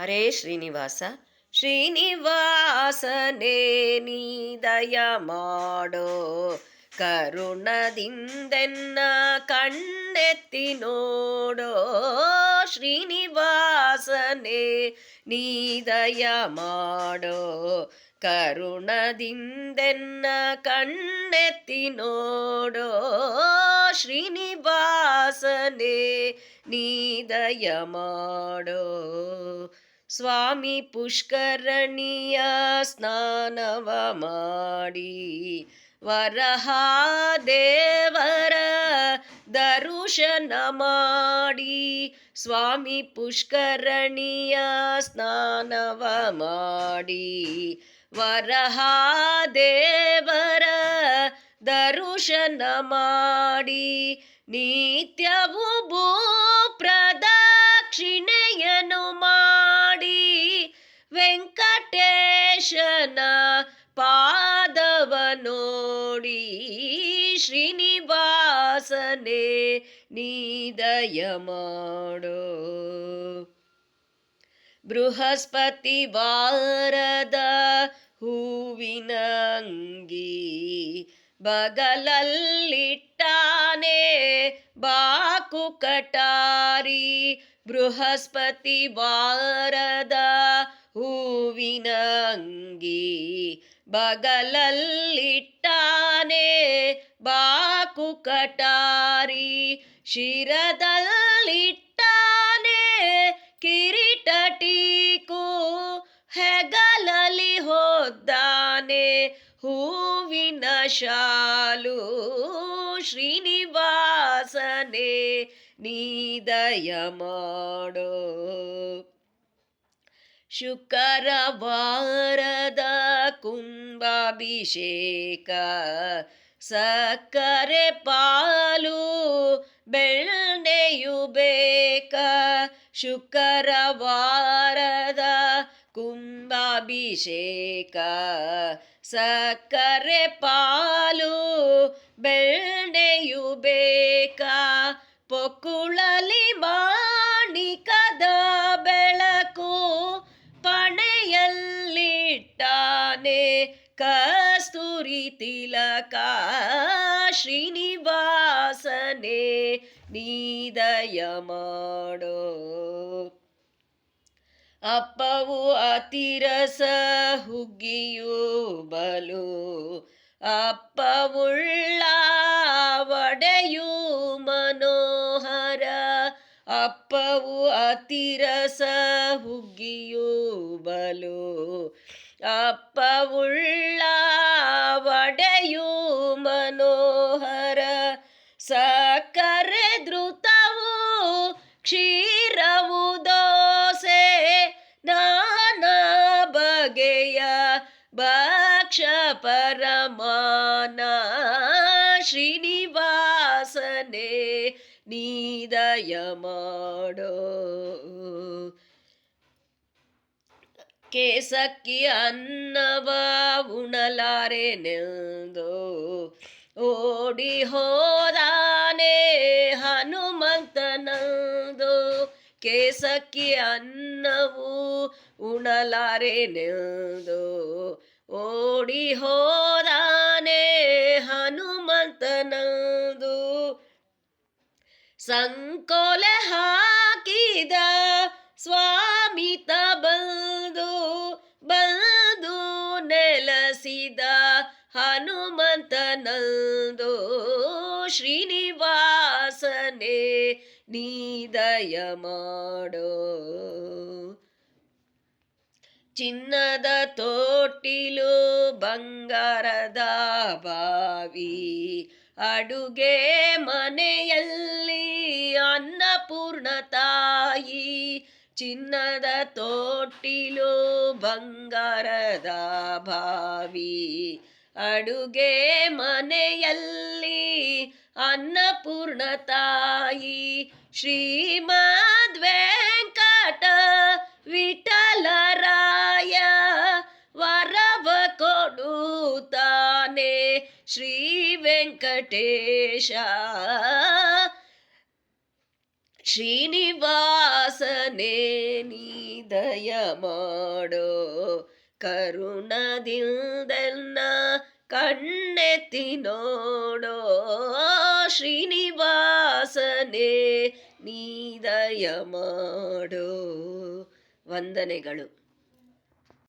ಹರೇ ಶ್ರೀನಿವಾಸ, ಶ್ರೀನಿವಾಸನೇ ನೀ ದಯ ಮಾಡೋ. ಕರುಣದಿಂದೆನ್ನ ಕಣ್ಣೆತ್ತಿ ನೋಡೋ. ಶ್ರೀನಿವಾಸನೇ ನೀ ದಯ ಮಾಡೋ. ಕರುಣದಿಂದೆನ್ನ ಕಣ್ಣೆತ್ತಿ ನೋಡೋ. ಶ್ರೀನಿವಾಸನೇ ನೀ ದಯ ಮಾಡೋ. ಸ್ವಾಮಿ ಪುಷ್ಕರಣಿಯ ಸ್ನಾನವ ಮಾಡಿ ವರಹ ದೇವರ ದರುಶನ ಮಾಡಿ ಸ್ವಾಮಿ ಪುಷ್ಕರಣಿಯ ಸ್ನಾನವ ಮಾಡಿ ವರಹ ದೇವರ ದರುಶನ ಮಾಡಿ ನಿತ್ಯವು ಭೂ ಪ್ರದಕ್ಷಿಣೆಯನು ಮಾಡಿ ವೆಂಕಟೇಶನ ಪಾದವ ನೋಡಿ ಶ್ರೀನಿವಾಸನೆ ನೀದಯ ಮಾಡೋ. ಬೃಹಸ್ಪತಿ ವಾರದ ಹೂವಿನಂಗಿ ಬಗಲಲ್ಲಿಟ್ಟಾನೆ ಬಾಕು ಕಟಾರಿ ಬೃಹಸ್ಪತಿ ವಾರದ ಹೂವಿನ ಅಂಗಿ ಬಗಲಲ್ಲಿಟ್ಟಾನೆ, ಬಾಕು ಕಟಾರಿ ಶಿರದಲ್ಲಿಟ್ಟಾನೆ ಕಿರೀಟ ಟೀಕು ಹೆಗಲಲಿ ಹೋದಾನೆ ಹೂವಿನ ಶಾಲು ಶ್ರೀನಿವಾಸನೆ ನೀದಯ ಮಾಡೋ. ಶುಕ್ರವಾರದ ಕುಂಭಾಭಿಷೇಕ ಸಕ್ಕರೆ ಪಾಲು ಬೆಳ್ಳೆಯು ಬೇಕ ಶುಕ್ರವಾರದ ಕುಂಭಾಭಿಷೇಕ ಸಕ್ಕರೆ ಪಾಲು ಬೆಳ್ಳೆಯು ಬೇಕ ಪೊಕ್ಕುಳಲಿ ಮಾಣಿಕದ ತಿಲಕ ಶ್ರೀನಿವಾಸನೆ ನೀದಯ ಮಾಡೋ ಅಪ್ಪವು ಅತಿರಸ ಹುಗ್ಗಿಯೂ ಬಲು, ಅಪ್ಪವುಳ್ಳ ಒಡೆಯೂ ಮನೋಹರ, ಅಪ್ಪವು ಅತಿರಸ ಹುಗ್ಗಿಯೂ ಬಲು. ಅಪ್ಪವುಳ್ಳ ಒಡೆಯು ಮನೋಹರ ಸಕ್ಕರೆ ಧೃತವು ಕ್ಷೀರವು ದೋಸೆ ನಾನಾ ಬಗೆಯ ಭಕ್ಷ ಪರಮಾನ ಶ್ರೀನಿವಾಸನೆ ನೀದಯ ಮಾಡೋ. ಕೇಸಕ್ಕಿ ಅನ್ನವ ಉಣಲಾರೆ ನೆಂದು ಓಡಿ ಹೋದಾನೆ ಹನುಮಂತನಂದು ಕೇಸಕ್ಕಿ ಅನ್ನವು ಉಣಲಾರೆ ನೆಂದು ಓಡಿ ಹೋದಾನೆ ಹನುಮಂತನಂದು ಸಂಕೋಲೆ ಹನುಮಂತನಂದು ಶ್ರೀನಿವಾಸನೆ ನೀದಯ ಮಾಡೋ. ಚಿನ್ನದ ತೋಟಿಲು ಬಂಗಾರದ ಬಾವಿ, ಅಡುಗೆ ಮನೆಯಲ್ಲಿ ಅನ್ನಪೂರ್ಣ ತಾಯಿ, ಚಿನ್ನದ ತೋಟಿಲು ಬಂಗಾರದ ಬಾವಿ. ಅಡುಗೆ ಮನೆಯಲ್ಲಿ ಅನ್ನಪೂರ್ಣ ತಾಯಿ ಶ್ರೀಮದ್ ವೆಂಕಟ ವಿಠಲರಾಯ ವರವ ಕೊಡುತ್ತಾನೆ ಶ್ರೀ ವೆಂಕಟೇಶ ಶ್ರೀನಿವಾಸನೇ, ನೀ ದಯ ಮಾಡೋ. ಕರುಣದಿಂದೆನ್ನ ಕಣ್ಣೆತ್ತಿ ನೋಡೋ ಶ್ರೀನಿವಾಸನೇ ನೀದಯ ಮಾಡೋ. ವಂದನೆಗಳು.